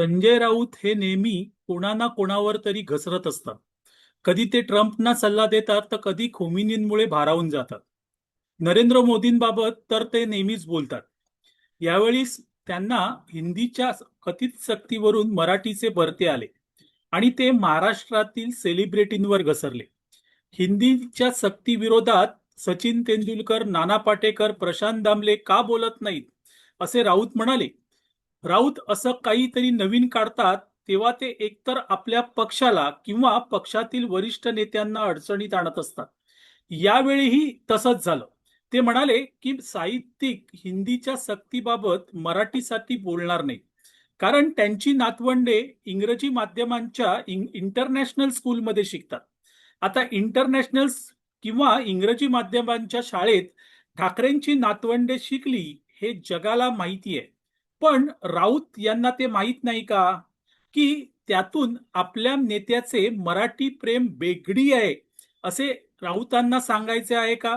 संजय राऊत हे नेहमी कोणा ना कोणावर तरी घसरत असतात. कधी ते ट्रम्पना सल्ला देतात तर कधी खोमिनींमुळे भारावून जातात. नरेंद्र मोदींबाबत तर ते नेहमीच बोलतात. यावेळी त्यांना हिंदीच्या कथित सक्तीवरून मराठीचे भरते आले आणि ते महाराष्ट्रातील सेलिब्रिटींवर घसरले. हिंदीच्या सक्ती विरोधात सचिन तेंडुलकर नाना पाटेकर प्रशांत दामले का बोलत नाहीत असे राऊत म्हणाले राऊत असं काहीतरी नवीन काढतात तेव्हा ते एकतर आपल्या पक्षाला किंवा पक्षातील वरिष्ठ नेत्यांना अडचणीत आणत असतात. यावेळीही तसंच झालं. ते म्हणाले की साहित्यिक हिंदीच्या सक्तीबाबत मराठीसाठी बोलणार नाही कारण त्यांची नातवंडे इंग्रजी माध्यमांच्या इंटरनॅशनल स्कूलमध्ये शिकतात. आता इंटरनॅशनल किंवा इंग्रजी माध्यमांच्या शाळेत ठाकरेंची नातवंडे शिकली हे जगाला माहिती आहे. पण राऊत यांना ते माहीत नाही का? की त्यातून आपल्या नेत्याचे मराठी प्रेम बेगडी आहे असे राऊतांना सांगायचे आहे का?